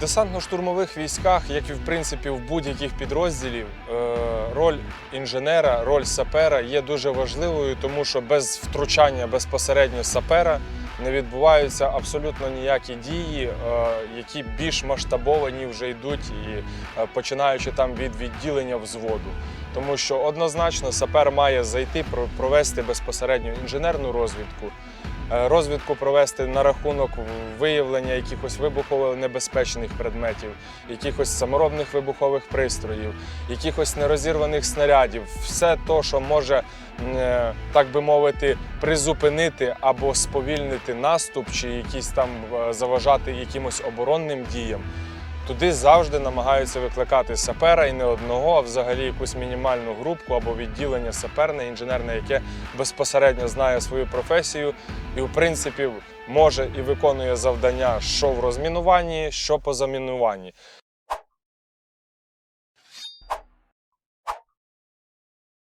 Десантно-штурмових військах, як і в принципі в будь-яких підрозділів, е, роль інженера, роль сапера є дуже важливою, тому що без втручання безпосередньо сапера не відбуваються абсолютно ніякі дії, е, які більш масштабовані вже йдуть, і е, починаючи там від відділення взводу. Тому що однозначно сапер має зайти, про- провести безпосередньо інженерну розвідку, розвідку провести на рахунок виявлення якихось вибухово небезпечних предметів, якихось саморобних вибухових пристроїв, якихось нерозірваних снарядів, все то, що може, е, так би мовити, призупинити або сповільнити наступ, чи якісь там е, заважати якимось оборонним діям. Туди завжди намагаються викликати сапера і не одного, а взагалі якусь мінімальну групку або відділення саперне, інженерне, яке безпосередньо знає свою професію і, в принципі, може і виконує завдання, що в розмінуванні, що по замінуванні.